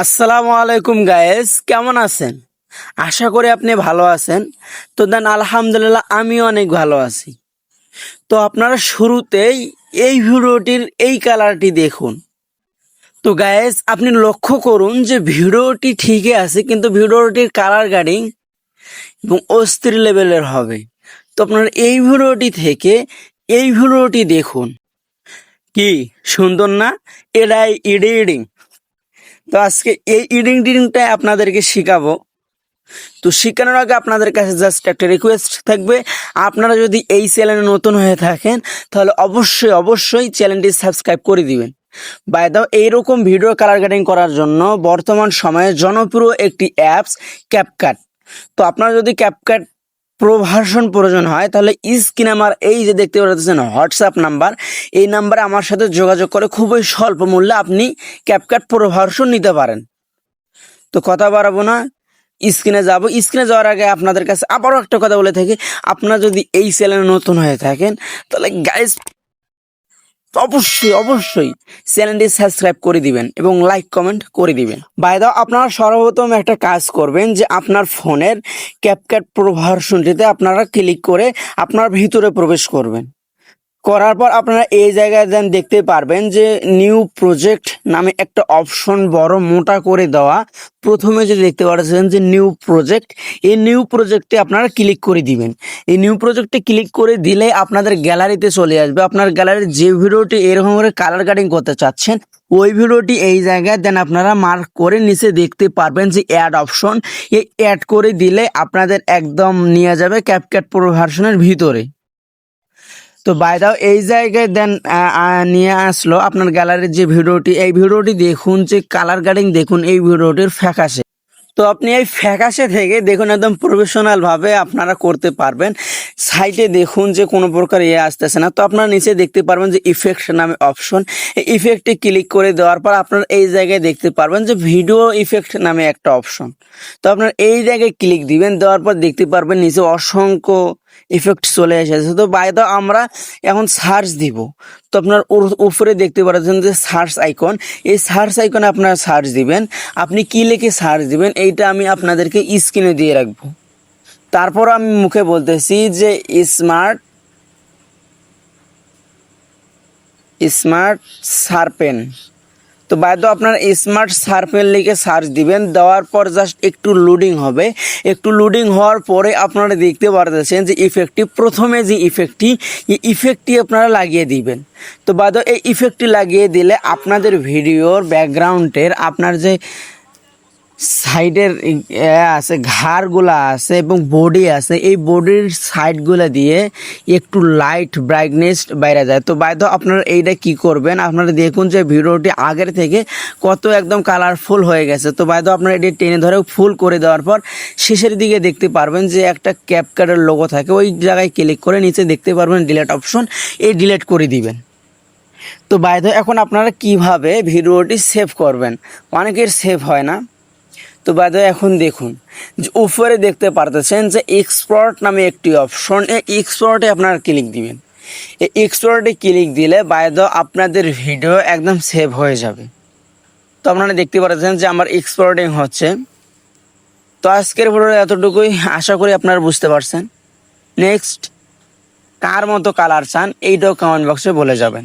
আসসালামু আলাইকুম গায়েস কেমন আছেন? আশা করি আপনি ভালো আছেন। তো দেন, আলহামদুলিল্লাহ আমি অনেক ভালো আছি। তো আপনারা শুরুতেই এই ভিডিওটির এই কালারটি দেখুন। তো গায়েস আপনি লক্ষ্য করুন যে ভিডিওটি ঠিকই আছে, কিন্তু ভিডিওটির কালার গার্ডিং এবং অস্থির লেভেলের হবে। তো আপনারা এই ভিডিওটি থেকে এই ভিডিওটি দেখুন। কি সুন্দর না? এটাই ইডিং তো আজকে এই ইডিং টিডিংটাই আপনাদেরকে শেখাবো। তো শেখানোর আগে আপনাদের কাছে জাস্ট একটা রিকোয়েস্ট থাকবে। আপনারা যদি এই চ্যানেলে নতুন হয়ে থাকেন, তাহলে অবশ্যই অবশ্যই চ্যানেলটি সাবস্ক্রাইব করে দিবেন। বাই দাও এইরকম ভিডিও কালার কাটিং করার জন্য বর্তমান সময়ে জনপ্রিয় একটি অ্যাপস ক্যাপকাট তো আপনারা যদি ক্যাপকাট প্রো ভার্সন প্রয়োজন হয়, তাহলে স্ক্রিন আমার এই যে দেখতে পাচ্ছেন হোয়াটসঅ্যাপ নাম্বার এই নাম্বারে আমার সাথে যোগাযোগ করে খুবই স্বল্প মূল্যে আপনি ক্যাপকাট প্রো নিতে পারেন। তো কথা বাড়াবো না স্ক্রিনে যাব। স্ক্রিনে যাওয়ার আগে আপনাদের কাছে আবারও একটা কথা বলে থাকি, আপনারা যদি এই চ্যানেলে নতুন হয়ে থাকেন, তাহলে গাইস অবশ্যই অবশ্যই চ্যানেলটি সাবস্ক্রাইব করে দিবেন এবং লাইক কমেন্ট করে দিবেন। বাই দাও আপনারা সর্বপ্রথম একটা কাজ করবেন যে আপনার ফোনের ক্যাপকাট প্রো ভার্সনটিতে আপনারা ক্লিক করে আপনার ভিতরে প্রবেশ করবেন। করার পর আপনারা এই জায়গায় দেন দেখতে পারবেন যে নিউ প্রজেক্ট নামে একটা অপশন বড় মোটা করে দেওয়া। প্রথমে যে দেখতে পাচ্ছেন যে নিউ প্রজেক্ট এই নিউ প্রজেক্টে আপনারা ক্লিক করে দিবেন। এই নিউ প্রজেক্টে ক্লিক করে দিলে আপনাদের গ্যালারিতে চলে আসবে। আপনার গ্যালারির যে ভিডিওটি এরকম করে কালার কাটিং করতে চাচ্ছেন, ওই ভিডিওটি এই জায়গায় দেন আপনারা মার্ক করে নিচে দেখতে পারবেন যে অ্যাড অপশন এই অ্যাড করে দিলে আপনাদের একদম নিয়ে যাবে ক্যাপক্যাট প্রো ভার্সনের ভিতরে। তো বাই দাও এই জায়গায় দেন নিয়ে আসলো আপনার গ্যালারির যে ভিডিওটি, এই ভিডিওটি দেখুন যে কালার গার্ডিং দেখুন, এই ভিডিওটির ফ্যাকাশে। তো আপনি এই ফ্যাকাশে থেকে দেখুন একদম প্রফেশনালভাবে আপনারা করতে পারবেন। সাইটে দেখুন যে কোনো প্রকার ইয়ে আসতেছে না। তো আপনারা নিচে দেখতে পারবেন যে ইফেক্ট নামে অপশন এই ইফেক্টে ক্লিক করে দেওয়ার পর আপনারা এই জায়গায় দেখতে পারবেন যে ভিডিও ইফেক্ট নামে একটা অপশন তো আপনার এই জায়গায় ক্লিক দিবেন, দেওয়ার পর দেখতে পারবেন নিচে অসংখ্য ইফেক্ট চলে এসেছে। তো বাই দাও আমরা এখন সার্চ দিব। তো আপনার উপরে দেখতে পাচ্ছেন যে সার্চ আইকন এই সার্চ আইকনে আপনারা সার্চ দিবেন। আপনি কি লিখে সার্চ দিবেন, এইটা আমি আপনাদেরকে স্ক্রিনে দিয়ে রাখব। তারপর আমি মুখে বলতেছি যে স্মার্ট স্মার্ট সার্পেন তো বাধ্য আপনার স্মার্ট সার্ফের লিখে সার্চ দিবেন, দেওয়ার পর জাস্ট একটু লোডিং হবে। একটু লোডিং হওয়ার পরে আপনারা দেখতে পারতেছেন যে ইফেক্টটি প্রথমে যে ইফেক্টটি এই ইফেক্টটি আপনারা লাগিয়ে দিবেন। তো বাইদ এই ইফেক্টটি লাগিয়ে দিলে আপনাদের ভিডিওর ব্যাকগ্রাউন্ডের আপনার যে সাইডের আছে, ঘাড়গুলা আছে এবং বডি আছে। এই বডির সাইডগুলো দিয়ে একটু লাইট ব্রাইটনেস বাইরে যায়। তো বাইদ আপনারা এইটা কি করবেন? আপনারা দেখুন যে ভিডিওটি আগের থেকে কত একদম কালারফুল হয়ে গেছে। তো বাইদ আপনারা এটি টেনে ধরে ফুল করে দেওয়ার পর শেষের দিকে দেখতে পারবেন যে একটা ক্যাপকার্ডের লোগো থাকে। ওই জায়গায় ক্লিক করে নিচে দেখতে পারবেন ডিলেট অপশন এই ডিলেট করে দিবেন। তো বাইদ এখন আপনারা কীভাবে ভিডিওটি সেভ করবেন? অনেকের সেভ হয় না। তো বাদে এখন দেখুন উপরে দেখতে পারতেছেন যে এক্সপোর্ট নামে একটি অপশন এই এক্সপোর্টে আপনারা ক্লিক দিবেন। এই এক্সপোর্টে ক্লিক দিলে বায়দ আপনাদের ভিডিও একদম সেভ হয়ে যাবে। তো আপনারা দেখতে পাচ্ছেন যে আমার এক্সপোর্টিং হচ্ছে। তো আজকের ভিডিও এতটুকুই, আশা করি আপনারা বুঝতে পারছেন। নেক্সট কার মতো কালার চান, এইটাও কমেন্ট বক্সে বলে যাবেন।